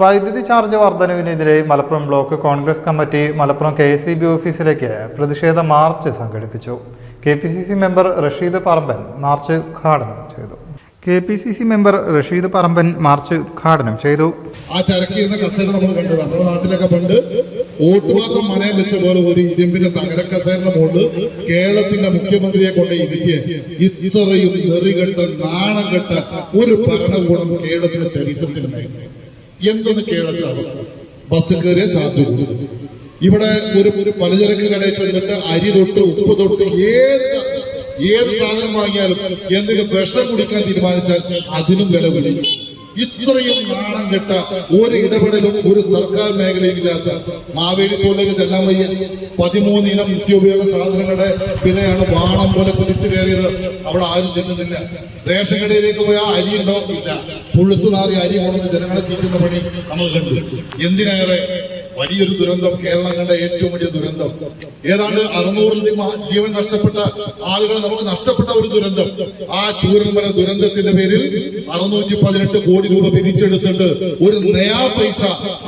വൈദ്യുതി charge വർധനവിനെതിരെ Malappuram block Congress committee Malappuram K S ഓഫീസിലേക്ക് പ്രതിഷേധ മാർച്ച് സംഘടിപ്പിച്ചു. K P C C member Rasheed Paramban march ഉദ്ഘാടനം ചെയ്തു. K P C C member Rasheed Paramban march ഉദ്ഘാടനം ചെയ്തു. ആ ചരക്കിരുന്ന കസേര നമ്മൾ കണ്ടത് നമ്മുടെ നാട്ടിലൊക്കെ പണ്ട് ഓട്ടുപാത്രം മണയം വെച്ച പോലെ ഒരു ഇരുമ്പിന്റെ തകര കസേരയുടെ കേരളത്തിന്റെ മുഖ്യമന്ത്രിയെ കൊണ്ട് ഇരുത്തിയ ഇത്രയും നെറികെട്ട നാണം കെട്ട ഒരു ഭരണകൂടം കേരളത്തിന്റെ ചരിത്രത്തിലുണ്ടായിരുന്നു എന്തെന്ന് കേരളത്തിലെ അവസ്ഥ. ബസ് കയറിയ ചാർജ് ഇവിടെ ഒരു ഒരു പലചരക്ക് കടയിൽ ചെന്നിട്ട് അരി തൊട്ട് ഉപ്പ് തൊട്ട് ഏത് ഏത് സാധനം വാങ്ങിയാലും എന്തെങ്കിലും വിഷം കുടിക്കാൻ തീരുമാനിച്ചാൽ അതിനും വില വിളിക്കും ഇത്രയും നാണം കെട്ട ഒരു ഇടപെടലും ഒരു സർക്കാർ മേഖലയില്ലാത്ത മാവേലി സ്റ്റോറിലേക്ക് ചെല്ലാൻ വയ്യ. പതിമൂന്ന് ഇനം നിത്യോപയോഗ സാധനങ്ങളുടെ വിലയാണ് വാണം പോലെ കുതിച്ചു കയറിയത്. അവിടെ ആരും ചെല്ലുന്നില്ല. റേഷൻ കടയിലേക്ക് പോയാൽ അരി ഉണ്ടോ ഇല്ല. പുഴുത്തു നാറി അരി കൊണ്ടുവന്ന് ജനങ്ങളെ തീറ്റുന്ന പണി നമ്മൾ കണ്ടു. എന്തിനേറെ? വലിയൊരു ദുരന്തം കേരളം കണ്ട ഏറ്റവും വലിയ ദുരന്തം. ഏതാണ്ട് അറുന്നൂറിലധികം ജീവൻ നഷ്ടപ്പെട്ട ആളുകൾ നമുക്ക് നഷ്ടപ്പെട്ട ഒരു ദുരന്തം. ആ ചൂരന്മല ദുരന്തത്തിന്റെ പേരിൽ അറുന്നൂറ്റി പതിനെട്ട് കോടി രൂപ പിരിച്ചെടുത്തിട്ട് ഒരു നയാ പൈസ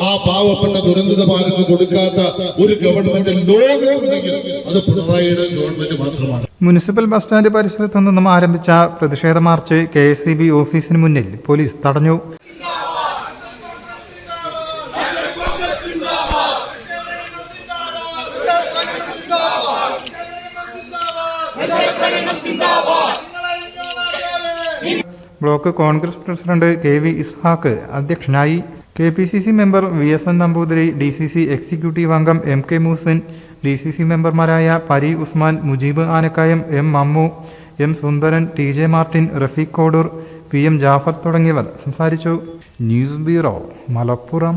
ആ പാവപ്പെട്ട ദുരന്തത പാലക്ക് കൊടുക്കാത്ത ഒരു ഗവൺമെന്റ് ലോകമുണ്ടെങ്കിൽ അത് പിണറായിയുടെ ഗവൺമെന്റ് മാത്രമാണ്. മുനിസിപ്പൽ ബസ് സ്റ്റാൻഡ് പരിസരത്തു നിന്നും ആരംഭിച്ച പ്രതിഷേധ മാർച്ച് കെ ഓഫീസിന് മുന്നിൽ പോലീസ് തടഞ്ഞു. Block Congress president K V Ishaq അധ്യക്ഷനായി K P C C member V S N Namboothiri D C C executive അംഗം M K Moosin D C C മെമ്പർമാരായ Pari Usman Mujeeb Anakkayam M Mammu M Sundaran T J Martin Rafeeq Kodur P M Jafar തുടങ്ങിയവർ സംസാരിച്ചു. News bureau Malappuram.